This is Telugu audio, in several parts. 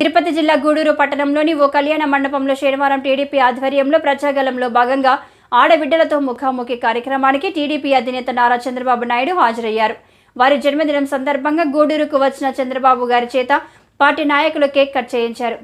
తిరుపతి జిల్లా గూడూరు పట్టణంలోని ఓ కళ్యాణ మండపంలో శనివారం టీడీపీ ఆధ్వర్యంలో ప్రజాగలంలో భాగంగా ఆడబిడ్డలతో ముఖాముఖి కార్యక్రమానికి టీడీపీ అధినేత నారా చంద్రబాబు నాయుడు హాజరయ్యారు. వారి జన్మదినం సందర్భంగా గూడూరుకు వచ్చిన చంద్రబాబు గారి చేత పార్టీ నాయకులు కేక్ కట్ చేయించారు.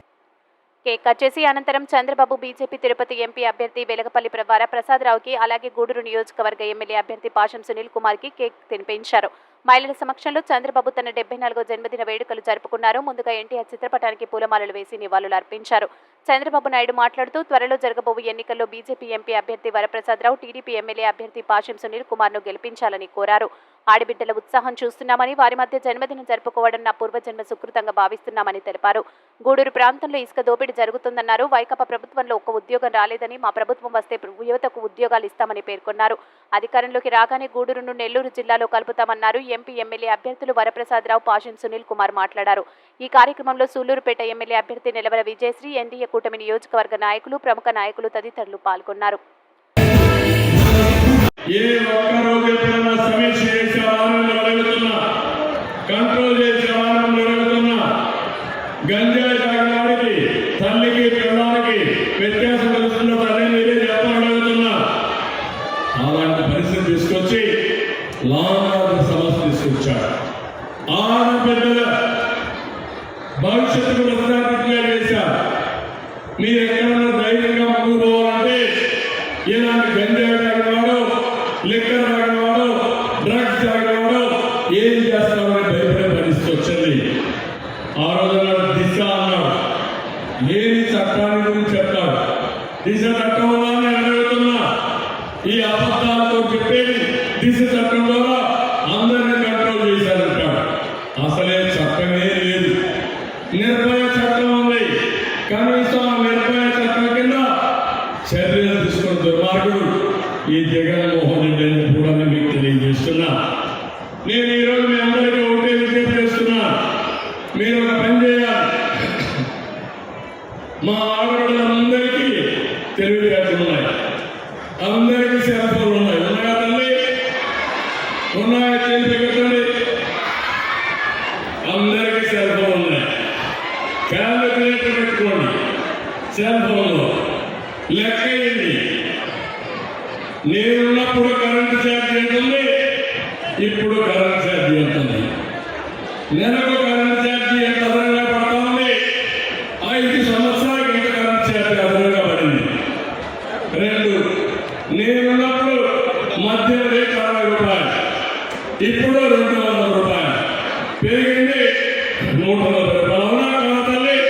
కేక్ కట్ చేసి అనంతరం చంద్రబాబు బీజేపీ తిరుపతి ఎంపీ అభ్యర్థి వెలగపల్లి ప్రవార ప్రసాదరావుకి అలాగే గూడూరు నియోజకవర్గ ఎమ్మెల్యే అభ్యర్థి పాషం సునీల్ కుమార్కి కేక్ తినిపించారు. మహిళల సమక్షంలో చంద్రబాబు తన డెబ్బై నాలుగో జన్మదిన వేడుకలు జరుపుకున్నారు. ముందుగా ఎన్టీఆర్ చిత్రపటానికి పూలమాలలు వేసి నివాళులు అర్పించారు. చంద్రబాబు నాయుడు మాట్లాడుతూ త్వరలో జరగబోవు ఎన్నికల్లో బీజేపీ ఎంపీ అభ్యర్థి వరప్రసాదరావు టీడీపీ ఎమ్మెల్యే అభ్యర్థి పాశం సునీల్ కుమార్ను గెలిపించాలని కోరారు. ఆడబిడ్డల ఉత్సాహం చూస్తున్నామని వారి మధ్య జన్మదినం జరుపుకోవడం నా పూర్వజన్మ సుకృతంగా భావిస్తున్నామని తెలిపారు. గూడూరు ప్రాంతంలో ఇసుక దోపిడీ జరుగుతుందన్నారు. వైకాపా ప్రభుత్వంలో ఒక్క ఉద్యోగం రాలేదని మా ప్రభుత్వం వస్తే యువతకు ఉద్యోగాలు ఇస్తామని పేర్కొన్నారు. అధికారంలోకి రాగానే గూడూరును నెల్లూరు జిల్లాలో కలుపుతామన్నారు. ఎంపీ ఎమ్మెల్యే అభ్యర్థులు వరప్రసాదరావు పాషన్ సునీల్ కుమార్ మాట్లాడారు. ఈ కార్యక్రమంలో సూళ్ళూరుపేట ఎమ్మెల్యే అభ్యర్థి నిలవల విజయశ్రీ ఎన్డీఏ కూటమి నియోజకవర్గ నాయకులు ప్రముఖ నాయకులు తదితరులు పాల్గొన్నారు. ఏ ఒక్క రోజు ఎప్పుడైనా సమీక్ష చేసే ఆనందం అడుగుతున్నా? కంట్రోల్ చేసే వాహనం అడుగుతున్నా? గంజాయి తాగినాడికి తల్లికి పిల్లలకి వ్యత్యాసం తెలుస్తుందో తల్లి మీరే చెప్పని అడుగుతున్నా? అలాంటి పరిస్థితి తీసుకొచ్చి లాంగ్ సమస్య తీసుకొచ్చాడు. ఆడబిడ్డల భవిష్యత్తుకు భవిష్యత్తు లేని చట్టాన్ని గురించి చెప్తాడు దిశ చట్టం ఉందా అడుగుతున్నా. ఈ అబద్ధాలతో చెప్పేది దిశ చట్టం ద్వారా అందరినీ కంట్రోల్ చేశారంటాడు అసలే చట్టమే లేదు. నిర్భయ చట్టం ఉంది. కనీసం నిర్భయ చట్టం కింద చర్యలు తీసుకున్న దుర్మార్గుడు ఈ జగన్మోహన్ రెడ్డి అని కూడా మీకు తెలియజేస్తున్నా. నేను ఈరోజు మీ అందరికీ ఒకటే విజ్ఞప్తి చేస్తున్నా. మీరు ఒక పని చేయాలి. మా ఆడవాళ్ళందరికీ తెలివితేటలు ఉన్నాయి. అందరికీ సెల్ ఉన్నాయి. ఉన్నాయా తల్లి? ఉన్నాయా చేసి పెట్టండి అందరికీ సెల్ ఉన్నాయి. క్యాలిక్యులేటర్ పెట్టుకోండి. సెల్ లెక్క వేయండి. నేనున్నప్పుడు కరెంటు ఛార్జ్ ఎంత ఇప్పుడు కరెంటు ఛార్జ్ ఉంటుంది నెలకు కరెంటు ఛార్జ్ ఎంత అదనంగా పడతా ఉంది ఐదు సంవత్సరాలకు ఎంత కరెంటు ఛార్జ్ అదనంగా పడింది రెండు నేనున్నప్పుడు మధ్య రేట్ అరవై రూపాయలు ఇప్పుడు రెండు వందల రూపాయలు. పెరిగింది నూట నలభై రూపాయలు. అవునా కదా తల్లి?